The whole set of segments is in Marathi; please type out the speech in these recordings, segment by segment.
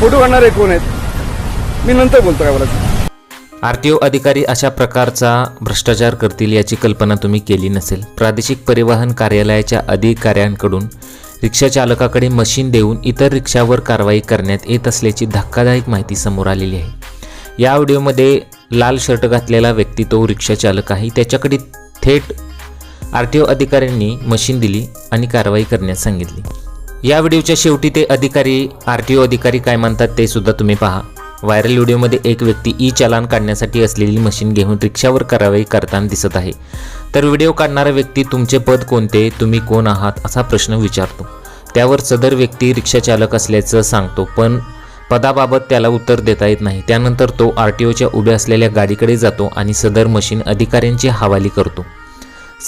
फोटो काढणारे कोण आहेत? मी नंतर बोलतो काय बोलायचं आर टी ओ अधिकारी अशा प्रकारचा भ्रष्टाचार करतील याची कल्पना तुम्ही केली नसेल. प्रादेशिक परिवहन कार्यालयाच्या अधिकाऱ्यांकडून रिक्षा चालकाकडे मशीन देऊन इतर रिक्षावर कारवाई करण्यात येत असल्याची धक्कादायक माहिती समोर आलेली आहे. या व्हिडिओमध्ये लाल शर्ट घातलेला व्यक्ती तो रिक्षा चालक आहे. त्याच्याकडे थेट आर टी ओ अधिकाऱ्यांनी मशीन दिली आणि कारवाई करण्यास सांगितली. या व्हिडिओच्या शेवटी ते अधिकारी आर टी ओ अधिकारी काय म्हणतात ते सुद्धा तुम्ही पहा. व्हायरल व्हिडिओमध्ये एक व्यक्ती ई चालान काढण्यासाठी असलेली मशीन घेऊन रिक्षावर कारवाई करताना दिसत आहे. तर व्हिडिओ काढणारा व्यक्ती तुमचे पद कोणते? तुम्ही कोण आहात? असा प्रश्न विचारतो. त्यावर सदर व्यक्ती रिक्षाचालक असल्याचं सांगतो पण पदाबाबत त्याला उत्तर देता येत नाही. त्यानंतर तो आर टी ओच्या उभ्या असलेल्या गाडीकडे जातो आणि सदर मशीन अधिकाऱ्यांची हवाली करतो.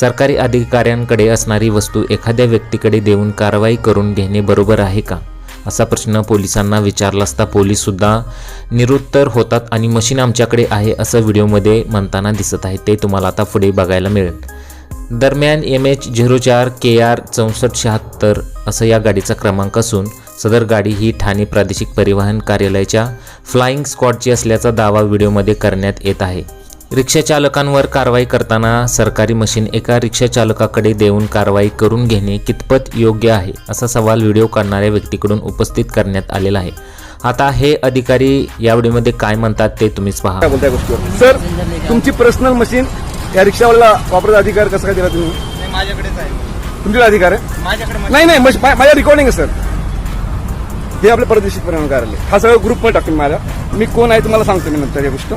सरकारी अधिकाऱ्यांकडे असणारी वस्तू एखाद्या व्यक्तीकडे देऊन कारवाई करून घेणे बरोबर आहे का? असा प्रश्न पोलिसांना विचारला असता पोलीससुद्धा निरुत्तर होतात आणि मशीन आमच्याकडे आहे असं व्हिडिओमध्ये म्हणताना दिसत आहे. ते तुम्हाला आता पुढे बघायला मिळेल. दरम्यान एम एच झिरो चार के आर चौसष्ट शहात्तर असं या गाडीचा क्रमांक असून सदर गाडी ही ठाणे प्रादेशिक परिवहन कार्यालयाच्या फ्लाइंग स्क्वॉडची असल्याचा दावा व्हिडिओमध्ये करण्यात येत आहे. रिक्षा चालकांवर कारवाई करताना सरकारी मशीन एका रिक्षा चालकाकडे देऊन कारवाई करून घेणे कितपत योग्य आहे असा सवाल व्हिडिओ काढणाऱ्या व्यक्तीकडून उपस्थित करण्यात आलेला आहे. आता हे अधिकारी या व्हिडिओमध्ये काय म्हणतात ते तुम्हीच पहा. काय बोलताय गोष्टीवर? सर तुमची पर्सनल मशीन या रिक्षावाला वापरायचा अधिकार कसा काय दिला तुम्ही? नाही माझ्याकडेच आहे. तुमच्याकडे अधिकार आहे? माझ्याकडे मशीन- नाही नाही मश- मा- माझ्या रेकॉर्डिंग आहे सर. हे आपलं प्रादेशिक परिवहन कार्यालय हा सगळं ग्रुप पण टाकतो मी माझ्या. मी कोण आहे तुम्हाला सांगतो मी नंतर या गोष्ट.